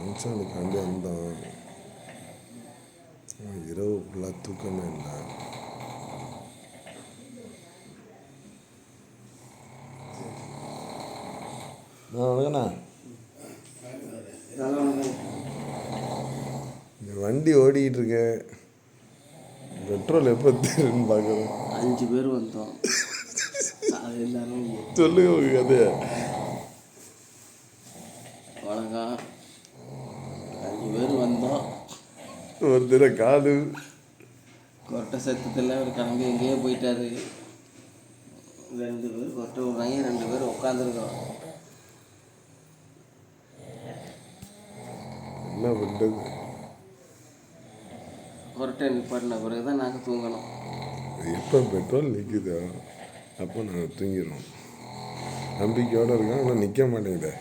மச்சானுக்காண்டி வந்தோம் இரவு ஃபுல்லாக தூக்கமே இல்லை. இந்த வண்டி ஓடிக்கிட்டு இருக்க. பெட்ரோல் எப்போ தருன்னு பார்க்குறோம் அஞ்சு பேர் வந்தோம். எல்லாரும் சொல்லுங்க உங்க கதையை. வணக்கம் அஞ்சு பேர் வந்தோம் ஒருத்தர காது. கொட்டை சத்தத்தில் ஒரு கிளம்பி எங்கேயோ போயிட்டாரு. ரெண்டு பேர் கொட்டை விடுறாங்க ரெண்டு பேர் உட்காந்துருக்கோம் என்ன பண்ணுறது கொரட்டை நிப்பாட்டின பிறகு தான் நாங்கள் தூங்கணும். எப்போ பெட்ரோல் நிற்குதோ அப்போ நாங்கள் தூங்கிடுவோம் நம்பிக்கையோடு இருக்கோம் ஆனால் நிற்க மாட்டேங்குதே.